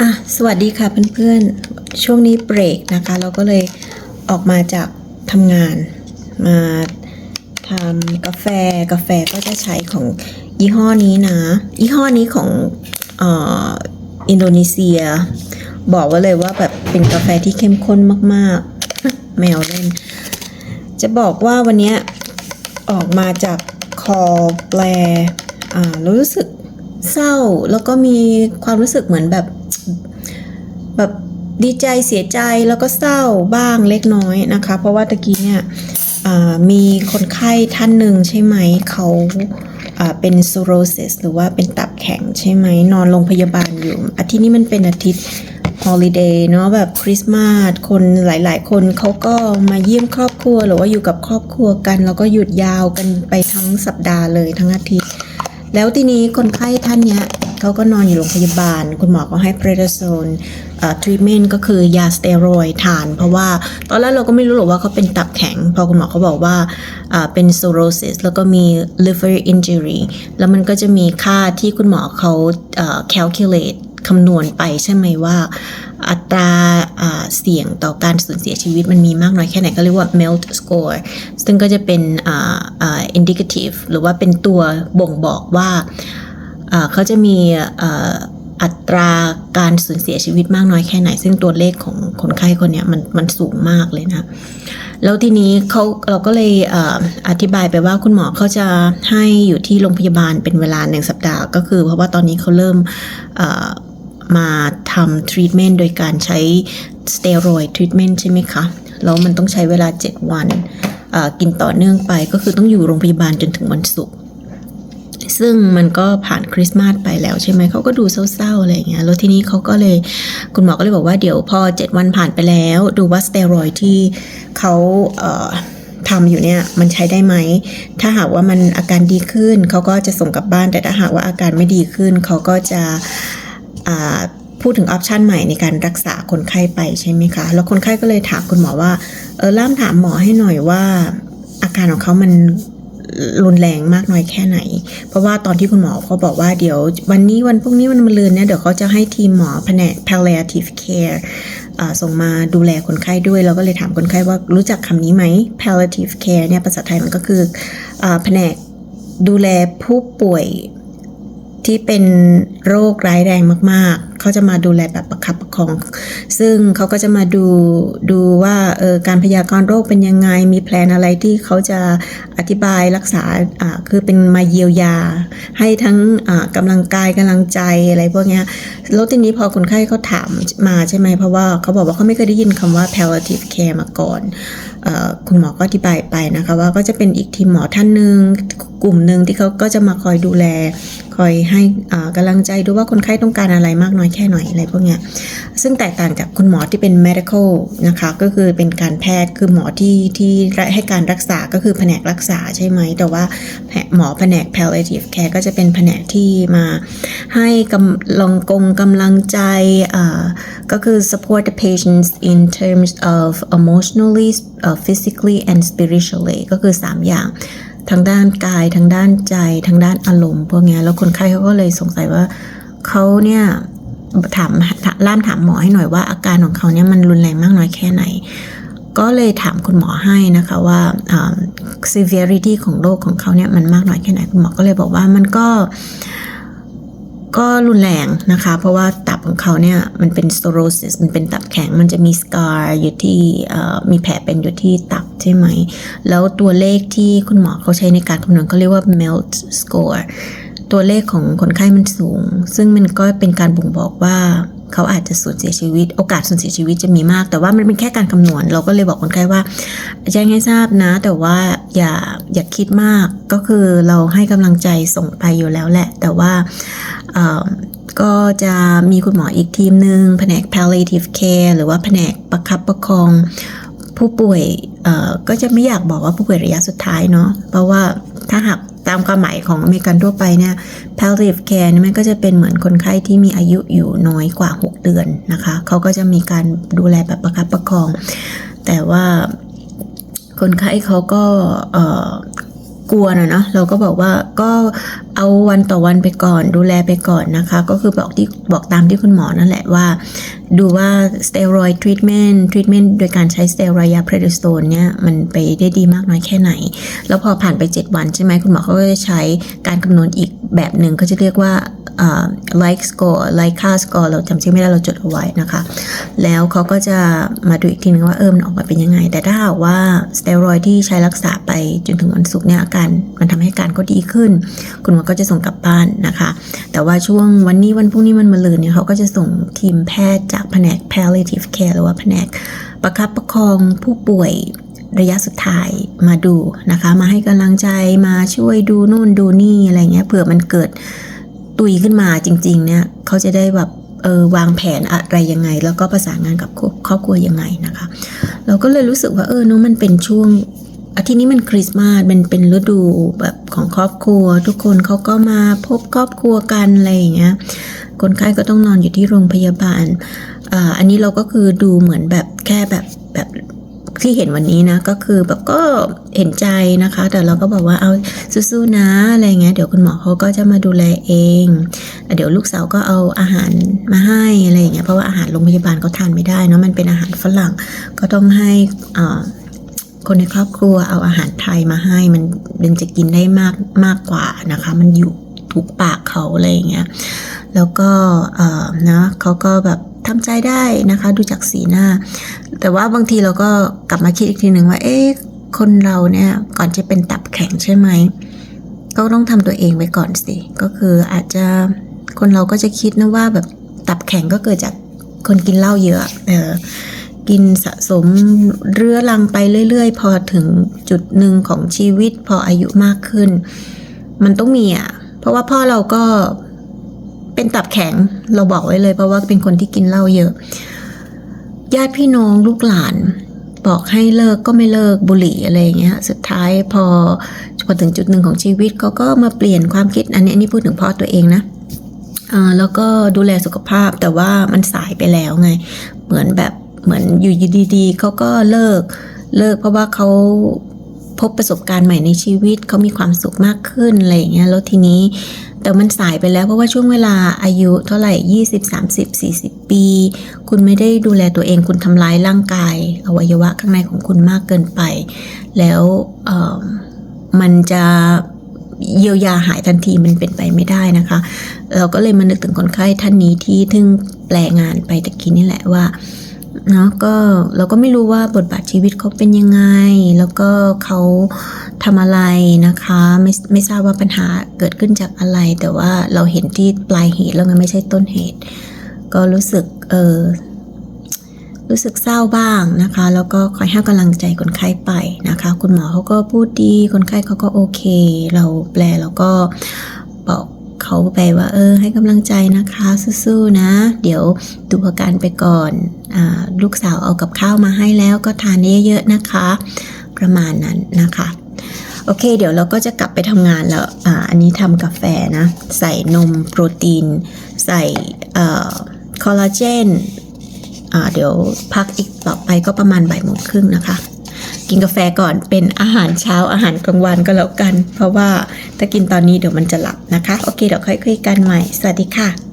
อะสวัสดีค่ะเพื่อนๆ ช่วงนี้เบรกนะคะ เราก็เลยออกมาจากทำงาน มาทำกาแฟกาแฟก็จะใช้ของยี่ห้อนี้นะ ยี่ห้อนี้ของอ่ออินโดนีเซีย บอกไว้เลยว่าแบบเป็นกาแฟที่เข้มข้นมากๆ แมวเล่น จะบอกว่าวันนี้ออกมาจากคอแปลรู้สึก เศร้า แล้วก็มีความรู้สึกเหมือนแบบแบบดีใจเสียใจแล้วก็เศร้าบ้างเล็กน้อยนะคะ เพราะว่าตะกี้เนี่ยมีคนไข้ท่านหนึ่งใช่ไหมเขาอ่าเป็นซูโรซิสหรือว่าเป็นตับแข็งใช่ไหมนอนโรงพยาบาลอยู่ อาทิตย์นี้มันเป็นอาทิตย์ฮอลิเดย์เนาะแบบคริสต์มาสคนหลายๆ คนเขาก็มาเยี่ยมครอบครัว หรือว่าอยู่กับครอบครัวกัน แล้วก็หยุดยาวกันไปทั้งสัปดาห์เลยทั้งอาทิตย์ แล้วทีนี้คนไข้ท่านเนี้ยเขาก็นอนอยู่โรงพยาบาล คุณหมอก็ให้เพรดาโซนทรีเมนต์ก็คือยาสเตียรอยด์ทาน เพราะว่าตอนแรกเราก็ไม่รู้หรอกว่าเขาเป็นตับแข็ง พอคุณหมอเขาบอกว่าเป็น cirrhosis แล้วก็มี liver injury แล้วมันก็จะมีค่าที่คุณหมอเขา calculate คำนวณไปใช่ไหมว่า อัตราเสี่ยงต่อการสูญเสียชีวิตมันมีมากน้อยแค่ไหนก็เรียกว่า MELT score ซึ่งก็จะเป็น indicative หรือว่าเป็นตัวบ่งบอกว่าเขาจะมีอัตราการสูญเสียชีวิตมากน้อยแค่ไหน ซึ่งตัวเลขของคนไข้คนนี้มันมันสูงมากเลยนะแล้วทีนี้เขาเราก็เลยอธิบายไปว่าคุณหมอเขาจะให้อยู่ที่โรงพยาบาลเป็นเวลาหนึ่งสัปดาห์ ก็คือเพราะว่าตอนนี้เขาเริ่ม มาทำทรีทเมนต์โดยการใช้สเตียรอยด์ทรีทเมนต์ใช่ไหมคะ แล้วมันต้องใช้เวลา 7 วันกินต่อเนื่องไปก็คือต้องอยู่โรงพยาบาลจนถึงวันศุกร์ซึ่งมันก็ผ่านคริสต์มาสไปแล้วใช่ไหมเขาก็ดูเศร้าๆอะไรอย่างเงี้ยแล้วทีนี้เขาก็เลยคุณหมอก็เลยบอกว่าเดี๋ยวพอ 7 วันผ่านไปแล้ว ดูว่าสเตียรอยที่เขาเทำอยู่เนี่ยมันใช้ได้ไหม ถ้าหากว่ามันอาการดีขึ้นเขาก็จะส่งกลับบ้าน แต่ถ้าหากว่าอาการไม่ดีขึ้นเขาก็จะ พูดถึงออปชันใหม่ในการรักษาคนไข้ไปใช่ไหมคะ แล้วคนไข้ก็เลยถามคุณหมอว่า เออล่ามถามหมอให้หน่อยว่า อาการของเขามันรุนแรงมากน้อยแค่ไหน เพราะว่าตอนที่คุณหมอเขาบอกว่าเดี๋ยววันนี้วันพรุ่งนี้วันมะรืนเนี่ยเดี๋ยวเขาจะให้ทีมหมอแผนก palliative care ส่งมาดูแลคนไข้ด้วย เราก็เลยถามคนไข้ว่ารู้จักคำนี้ไหม palliative care เนี่ยภาษาไทยมันก็คืออแผนกดูแลผู้ป่วย ที่เป็นโรคร้ายแรงมาก ๆ เขาจะมาดูแลแบบประคับประคอง ซึ่งเขาก็จะมาดูดูว่าเออการพยากรณ์โรคเป็นยังไง มีแพลนอะไรที่เขาจะอธิบายรักษาอ่าคือเป็นมาเยียวยา ให้ทั้งอ่ากำลังกายกำลังใจอะไรพวกเนี้ยแล้วทีนี้พอคนไข้เขาถามมาใช่ไหมเพราะว่าเขาบอกว่าเขาไม่เคยได้ยินคำว่า palliative care มาก่อน คุณหมอก็อธิบายไปนะคะว่าก็จะเป็นอีกทีมหมอท่านหนึ่งกลุ่มหนึ่งที่เขาก็จะมาคอยดูแล คอยให้อ่ากำลังใจดูว่าคนไข้ต้องการอะไรมากน้อยแค่ไหนอะไรพวกเนี้ยซึ่งแตกต่างจากคุณหมอที่เป็น medical นะคะก็คือเป็นการแพทย์คือหมอที่ที่ให้การรักษาก็คือแผนกรักษาใช่ไหม แต่ว่าหมอแผนก palliative care ก็จะเป็นแผนกที่มาให้กำลังกงกำลังใจก็คือ support the patients in terms of emotionally physically and spiritually ก็คือ 3 อย่าง ทางด้านกาย ทางด้านใจ ทางด้านอารมณ์พวกนี้แล้วคนไข้เขาก็เลยสงสัยว่าเขาเนี่ยถามล่ามถามหมอให้หน่อยว่าอาการของเขาเนี่ยมันรุนแรงมากน้อยแค่ไหน ก็เลยถามคุณหมอให้นะคะว่า severity ของโรคของเขาเนี่ยมันมากน้อยแค่ไหน คุณหมอก็เลยบอกว่ามันก็ ก็รุนแรงนะคะ เพราะว่าตับของเขาเนี่ยมันเป็น cirrhosis มันเป็นตับแข็งมันจะมี scar อยู่ที่มีแผลเป็นอยู่ที่ตับใช่ไหม แล้วตัวเลขที่คุณหมอเขาใช้ในการคำนวณเขาเรียกว่า MELT score ตัวเลขของคนไข้มันสูง ซึ่งมันก็เป็นการบ่งบอกว่าเขาอาจจะสูญเสียชีวิต โอกาสสูญเสียชีวิตจะมีมาก แต่ว่ามันเป็นแค่การคำนวณ เราก็เลยบอกคนไข้ว่าแจ้งให้ทราบนะ แต่ว่าอย่าอย่าคิดมาก ก็คือเราให้กำลังใจส่งไปอยู่แล้วแหละ แต่ว่า ก็จะมีคุณหมออีกทีมหนึ่งแผนก palliative care หรือว่าแผนกประคับประคองผู้ป่วยก็จะไม่อยากบอกว่าผู้ป่วยระยะสุดท้ายเนาะเพราะว่าถ้าหากตามความหมายของอเมริกันทั่วไปเนี่ย palliative care นี่มันก็จะเป็นเหมือนคนไข้ที่มีอายุอยู่น้อยกว่า 6 เดือนนะคะ เขาก็จะมีการดูแลแบบประคับประคอง แต่ว่าคนไข้เขาก็ กลัวนะเนาะเราก็บอกว่าก็เอาวันต่อวันไปก่อน ดูแลไปก่อนนะคะ ก็คือบอกที่บอกตามที่คุณหมอนั่นแหละว่า ดูว่าสเตียรอยด์ทรีทเมนต์ทรีทเมนต์โดยการใช้สเตียรอยยาเพรดิสโตนเนี่ยมันไปได้ดีมากน้อยแค่ไหน แล้วพอผ่านไป 7 วันใช่ไหมคุณหมอเขาก็จะใช้การคำนวณอีก แบบหนึ่งเขาจะเรียกว่าเอ่อ like score like c a score เราจำชื่อไม่ได้เราจดเอาไว้นะคะ แล้วเขาก็จะมาดูอีกทีนึงว่าเออมันออกมาเป็นยังไง แต่ถ้าหากว่าสเตียรอยที่ใช้รักษาไปจนถึงวันศุกร์เนี่ยอาการมันทำให้การก็ดีขึ้น คุณหมอก็จะส่งกลับบ้านนะคะ แต่ว่าช่วงวันนี้วันพรุ่งนี้วันมะรืนเนี่ยเขาก็จะส่งทีมแพทย์จากแผนก palliative care หรือว่าแผนกประคับประคองผู้ป่วย ระยะสุดท้ายมาดูนะคะ มาให้กำลังใจมาช่วยดูนู่นดูนี่อะไรเงี้ยเผื่อมันเกิดตุยขึ้นมาจริง ๆ เนี่ยเขาจะได้แบบเออวางแผนอะไรยังไง แล้วก็ประสานงานกับครอบครัวยังไงนะคะ เราก็เลยรู้สึกว่าเออเนอะมันเป็นช่วงอาทิตย์นี้มันคริสต์มาสมันเป็นฤดูแบบของครอบครัว ทุกคนเขาก็มาพบครอบครัวกันอะไรอย่างเงี้ยคนไข้ก็ต้องนอนอยู่ที่โรงพยาบาลอ่าอันนี้เราก็คือดูเหมือนแบบแค่แบบแบบ ที่เห็นวันนี้นะก็คือแบบก็เห็นใจนะคะ แต่เราก็บอกว่าเอาสู้ๆนะอะไรเงี้ยเดี๋ยวคุณหมอเขาก็จะมาดูแลเอง เดี๋ยวลูกสาวก็เอาอาหารมาให้อะไรอย่างเงี้ยเพราะว่าอาหารโรงพยาบาลเขาทานไม่ได้เนาะมันเป็นอาหารฝรั่งก็ต้องให้อ่าคนในครอบครัวเอาอาหารไทยมาให้มันเป็นจะกินได้มากมากกว่านะคะ มันอยู่ถูกปากเขาอะไรอย่างเงี้ยแล้วก็เออนะเขาก็แบบ ทำใจได้นะคะ ดูจากสีหน้า แต่ว่าบางทีเราก็กลับมาคิดอีกทีหนึ่งว่า เอ๊ะ คนเราเนี่ยก่อนจะเป็นตับแข็งใช่ไหม ก็ต้องทำตัวเองไว้ก่อนสิ ก็คืออาจจะคนเราก็จะคิดนะว่าแบบตับแข็งก็เกิดจากคนกินเหล้าเยอะเออกินสะสมเรื้อรังไปเรื่อย ๆ พอถึงจุดหนึ่งของชีวิตพออายุมากขึ้น มันต้องมีอะ เพราะว่าพ่อเราก็ เป็นตับแข็งเราบอกไว้เลยเพราะว่าเป็นคนที่กินเหล้าเยอะ ญาติพี่น้องลูกหลาน บอกให้เลิกก็ไม่เลิกบุหรี่อะไรอย่างเงี้ยสุดท้ายพอพอถึงจุดหนึ่งของชีวิตเขาก็มาเปลี่ยนความคิดอันนี้อันนี้พูดถึงพ่อตัวเองนะแล้วก็ดูแลสุขภาพแต่ว่ามันสายไปแล้วไง เหมือนแบบเหมือนอยู่ดีๆเขาก็เลิกเลิกเพราะว่าเขาพบประสบการณ์ใหม่ในชีวิตเขามีความสุขมากขึ้นอะไรอย่างเงี้ยแล้วทีนี้ แต่มันสายไปแล้วเพราะว่าช่วงเวลาอายุเท่าไหร่ 20 30 40 ปี คุณไม่ได้ดูแลตัวเองคุณทำร้ายร่างกาย อวัยวะข้างในของคุณมากเกินไป แล้วมันจะเยียวยาหายทันทีมันเป็นไปไม่ได้นะคะ เราก็เลยมานึกถึงคนไข้ท่านนี้ที่เพิ่งแปลงานไปตะกี้นี่แหละว่า เนาะก็เราก็ไม่รู้ว่าบทบาทชีวิตเขาเป็นยังไง แล้วก็เขาทำอะไรนะคะ ไม่ไม่ทราบว่าปัญหาเกิดขึ้นจากอะไร แต่ว่าเราเห็นที่ปลายเหตุแล้วไงไม่ใช่ต้นเหตุ ก็รู้สึกเออรู้สึกเศร้าบ้างนะคะ แล้วก็คอยให้กำลังใจคนไข้ไปนะคะ คุณหมอเขาก็พูดดี คนไข้เขาก็โอเค เราแปลแล้วก็บอก เขาไปว่า เออ ให้กำลังใจนะคะสู้ๆนะ เดี๋ยวดูอาการไปก่อนอลูกสาวเอากับข้าวมาให้แล้วก็ทานเยอะๆนะคะ ประมาณนั้นนะคะ โอเค เดี๋ยวเราก็จะกลับไปทำงานแล้วออันนี้ทำกาแฟนะ ใส่นมโปรตีน ใส่คอลลาเจนเดี๋ยวพักอีกต่อไปก็ประมาณบ่ายโมงครึ่งนะคะ กินกาแฟก่อนเป็นอาหารเช้าอาหารกลางวันก็แล้วกัน เพราะว่าถ้ากินตอนนี้เดี๋ยวมันจะหลับนะคะ โอเคเดี๋ยวค่อยคุยกันใหม่ สวัสดีค่ะ